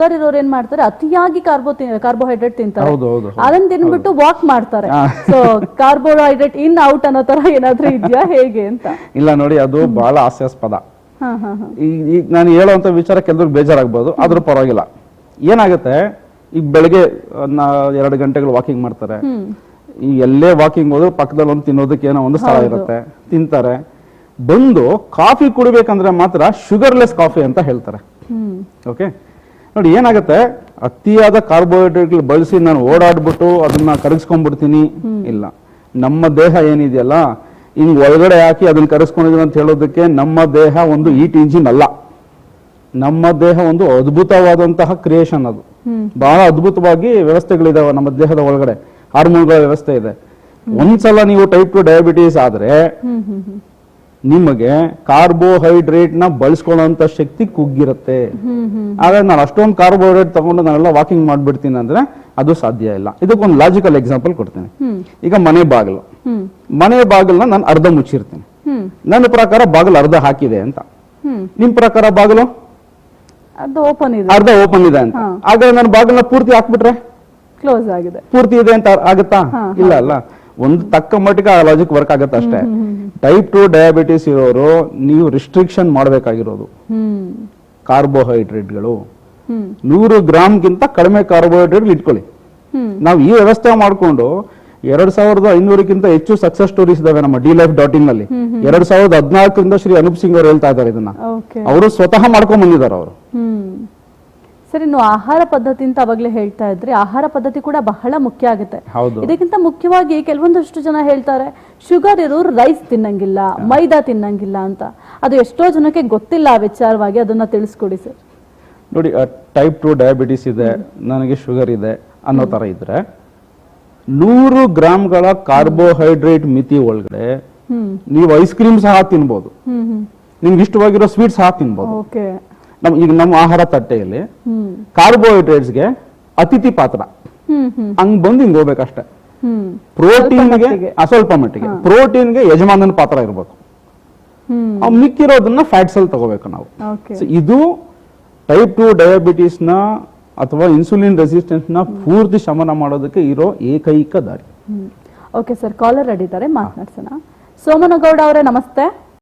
Sugar ಇರೋರು ಏನ್ ಮಾಡ್ತಾರೆ? ಅತಿಯಾಗಿ ಕಾರ್ಬೋ ಕಾರ್ಬೋಹೈಡ್ರೇಟ್ ತಿಂತಾರೆ. ಹೌದು ಹೌದು ಅದನ್ನ ತಿನ್ಬಿಟ್ಟು ವಾಕ್ ಮಾಡ್ತಾರೆ. ಸೊ ಕಾರ್ಬೋಹೈಡ್ರೇಟ್ ಇನ್ ಔಟ್ ಅನ್ನೋ ತರ ಏನಾದ್ರೂ ಇದೆಯಾ? ಹೇಗೆ ಅಂತ? ಇಲ್ಲ ನೋಡಿ ಅದು ಬಹಳ ಹಾಸ್ಯಾಸ್ಪದ. ಈಗ ನಾನು ಹೇಳುವಂತ ವಿಚಾರ ಕೆಲವ್ರಿಗೆ ಬೇಜಾರಾಗ್ಬೋದು ಆದ್ರೂ ಪರವಾಗಿಲ್ಲ. ಏನಾಗುತ್ತೆ ಈಗ ಬೆಳಗ್ಗೆ ಎರಡು ಗಂಟೆಗಳು ವಾಕಿಂಗ್ ಮಾಡ್ತಾರೆ. ಈ ಎಲ್ಲೇ ವಾಕಿಂಗ್ ಹೋದ್ರು ಪಕ್ಕದಲ್ಲಿ ಒಂದು ತಿನ್ನೋದಕ್ಕೆ ಏನೋ ಒಂದು ಸ್ಥಳ ಇರುತ್ತೆ. ತಿಂತಾರೆ. ಬಂದು ಕಾಫಿ ಕುಡಿಬೇಕಂದ್ರೆ ಮಾತ್ರ ಶುಗರ್ಲೆಸ್ ಕಾಫಿ ಅಂತ ಹೇಳ್ತಾರೆ. ಓಕೆ ನೋಡಿ ಏನಾಗುತ್ತೆ? ಅತಿಯಾದ ಕಾರ್ಬೋಹೈಡ್ರೇಟ್ಗಳು ಬಳಸಿ ನಾನು ಓಡಾಡ್ಬಿಟ್ಟು ಅದನ್ನ ಕರಗಿಸ್ಕೊಂಡ್ಬಿಡ್ತೀನಿ. ಇಲ್ಲ. ನಮ್ಮ ದೇಹ ಏನಿದೆಯಲ್ಲ ಹಿಂಗ್ ಒಳಗಡೆ ಹಾಕಿ ಅದನ್ನ ಕರಗಿಸ್ಕೊಂಡಿದೀವಿ ಅಂತ ಹೇಳೋದಕ್ಕೆ ನಮ್ಮ ದೇಹ ಒಂದು ಈಟ್ ಇಂಜಿನ್ ಅಲ್ಲ. ನಮ್ಮ ದೇಹ ಒಂದು ಅದ್ಭುತವಾದಂತಹ ಕ್ರಿಯೇಷನ್ ಅದು. ಬಹಳ ಅದ್ಭುತವಾಗಿ ವ್ಯವಸ್ಥೆಗಳಿದಾವೆ ನಮ್ಮ ದೇಹದ ಒಳಗಡೆ. ಹಾರ್ಮೋನ್ಗಳ ವ್ಯವಸ್ಥೆ ಇದೆ. ಒಂದ್ಸಲ ನೀವು ಟೈಪ್ ಟು ಡಯಾಬಿಟೀಸ್ ಆದ್ರೆ ನಿಮಗೆ ಕಾರ್ಬೋಹೈಡ್ರೇಟ್ನ ಬಳಸ್ಕೊಳ್ಳೋಂತ ಶಕ್ತಿ ಕುಗ್ಗಿರುತ್ತೆ. ಆದ್ರೆ ನಾನು ಅಷ್ಟೊಂದು ಕಾರ್ಬೋಹೈಡ್ರೇಟ್ ತಗೊಂಡು ನಾನೆಲ್ಲ ವಾಕಿಂಗ್ ಮಾಡ್ಬಿಡ್ತೀನಿ ಅಂದ್ರೆ ಅದು ಸಾಧ್ಯ ಇಲ್ಲ. ಇದಕ್ಕೊಂದು ಲಾಜಿಕಲ್ ಎಕ್ಸಾಂಪಲ್ ಕೊಡ್ತೀನಿ. ಈಗ ಮನೆ ಬಾಗಿಲು. ಮನೆ ಬಾಗಿಲನ್ನ ನಾನು ಅರ್ಧ ಮುಚ್ಚಿರ್ತೀನಿ. ನನ್ನ ಪ್ರಕಾರ ಬಾಗಿಲು ಅರ್ಧ ಹಾಕಿದೆ ಅಂತ. ನಿಮ್ ಪ್ರಕಾರ ಬಾಗಿಲು? ಅರ್ಧ ಓಪನ್ ಇದೆ. ಅಂತ. ಆಗ ನಾನು ಬಾಗಿಲನ್ನ ಪೂರ್ತಿ ಹಾಕ್ಬಿಟ್ರೆ? ಕ್ಲೋಸ್ ಆಗಿದೆ. ಪೂರ್ತಿ ಇದೆ ಅಂತ ಆಗುತ್ತಾ? ಇಲ್ಲ ಅಲ್ಲ? ಒಂದು ತಕ್ಕ ಮಟ್ಟಿಗೆ ಆ ಲಾಜಿಕ್ ವರ್ಕ್ ಆಗುತ್ತೆ ಅಷ್ಟೇ. ಟೈಪ್ ಟು ಡಯಾಬಿಟಿಸ್ ಇರೋರು ನೀವು ರಿಸ್ಟ್ರಿಕ್ಷನ್ ಮಾಡಬೇಕಾಗಿರೋದು. ಕಾರ್ಬೋಹೈಡ್ರೇಟ್ಗಳು ನೂರು ಗ್ರಾಮ್ಗಿಂತ ಕಡಿಮೆ ಕಾರ್ಬೋಹೈಡ್ರೇಟ್ ಇಟ್ಕೊಳ್ಳಿ. ನಾವು ಈ ವ್ಯವಸ್ಥೆ ಮಾಡಿಕೊಂಡು ಎರಡ್ ಸಾವಿರದ ಐನೂರಕ್ಕಿಂತ ಹೆಚ್ಚು ಸಕ್ಸಸ್ ಸ್ಟೋರೀಸ್ ಇದಾವೆ ನಮ್ಮ ಡಿ ಲೈಫ್ ಡಾಟ್ ಇನ್ನಲ್ಲಿ ಎರಡ್ ಸಾವಿರದ ಹದಿನಾಲ್ಕರಿಂದ ಶ್ರೀ ಅನೂಪ್ ಸಿಂಗ್ ಅವರು ಹೇಳ್ತಾ ಇದ್ದಾರೆ ಇದನ್ನ. ಅವರು ಸ್ವತಃ ಮಾಡ್ಕೊಂಡ್ ಬಂದಿದ್ದಾರೆ ಅವರು. ಸರಿ ನೀವು ಆಹಾರ ಪದ್ಧತಿ ಅಂತ ಅವಾಗಲೇ ಹೇಳ್ತಾ ಇದ್ರಿ. ಆಹಾರ ಪದ್ಧತಿ ಕೂಡ ಬಹಳ ಮುಖ್ಯ ಆಗುತ್ತೆ. ಇದಕ್ಕಿಂತ ಮುಖ್ಯವಾಗಿ ಕೆಲವೊಂದಷ್ಟು ಜನ ಹೇಳ್ತಾರೆ ಶುಗರ್ ಇರೋರು ರೈಸ್ ತಿನ್ನಂಗಿಲ್ಲ ಮೈದಾ ತಿನ್ನಂಗಿಲ್ಲ ಅಂತ. ಅದು ಎಷ್ಟೋ ಜನಕ್ಕೆ ಗೊತ್ತಿಲ್ಲ ಆ ವಿಚಾರವಾಗಿ ಅದನ್ನ ತಿಳಿಸ್ಕೊಡಿ ಸರ್. ನೋಡಿ ಟೈಪ್ ಟು ಡಯಾಬಿಟಿಸ್ ಇದೆ ನನಗೆ ಶುಗರ್ ಇದೆ ಅನ್ನೋ ತರ ಇದ್ರೆ ನೂರು ಗ್ರಾಮ್ಗಳ ಕಾರ್ಬೋಹೈಡ್ರೇಟ್ ಮಿತಿ ಒಳಗಡೆ ನೀವು ಐಸ್ ಕ್ರೀಮ್ ಸಹ ತಿನ್ಬೋದು. ನಿಮ್ಗೆ ಇಷ್ಟವಾಗಿರೋ ಸ್ವೀಟ್ ಸಹ ತಿನ್ಬೋದು. ಓಕೆ. ನಮ್ ಈಗ ನಮ್ಮ ಆಹಾರ ತಟ್ಟೆಯಲ್ಲಿ ಹ್ಮ್. ಕಾರ್ಬೋಹೈಡ್ರೇಟ್ಸ್ಗೆ ಅತಿಥಿ ಪಾತ್ರ. ಹಂಗ್ ಬಂದು ಹಿಂಗ್ ಹೋಗ್ಬೇಕಷ್ಟೇ. ಪ್ರೋಟೀನ್ಗೆ. ಸ್ವಲ್ಪ ಮಟ್ಟಿಗೆ. ಪ್ರೋಟೀನ್ಗೆ ಯಜಮಾನನ ಪಾತ್ರ ಇರಬೇಕು. ಮಿಕ್ಕಿರೋದನ್ನ ಫ್ಯಾಟ್ಸ್ ಅಲ್ಲಿ ತಗೋಬೇಕು ನಾವು. ಇದು ಟೈಪ್ ಟು ಡಯಾಬಿಟಿಸ್ನ ಅಥವಾ ಇನ್ಸುಲಿನ್ ರೆಸಿಸ್ಟೆನ್ಸ್ನ ಪೂರ್ತಿ ಶಮನ ಮಾಡೋದಕ್ಕೆ ಇರೋ ಏಕೈಕ ದಾರಿ. ಓಕೆ ಸರ್ ಕಾಲರ್ ಅಡಿದ್ದಾರೆ ಮಾತನಾಡ್ಸೋಣ. ಸೋಮನಗೌಡ ಅವರೇ ನಮಸ್ತೆ.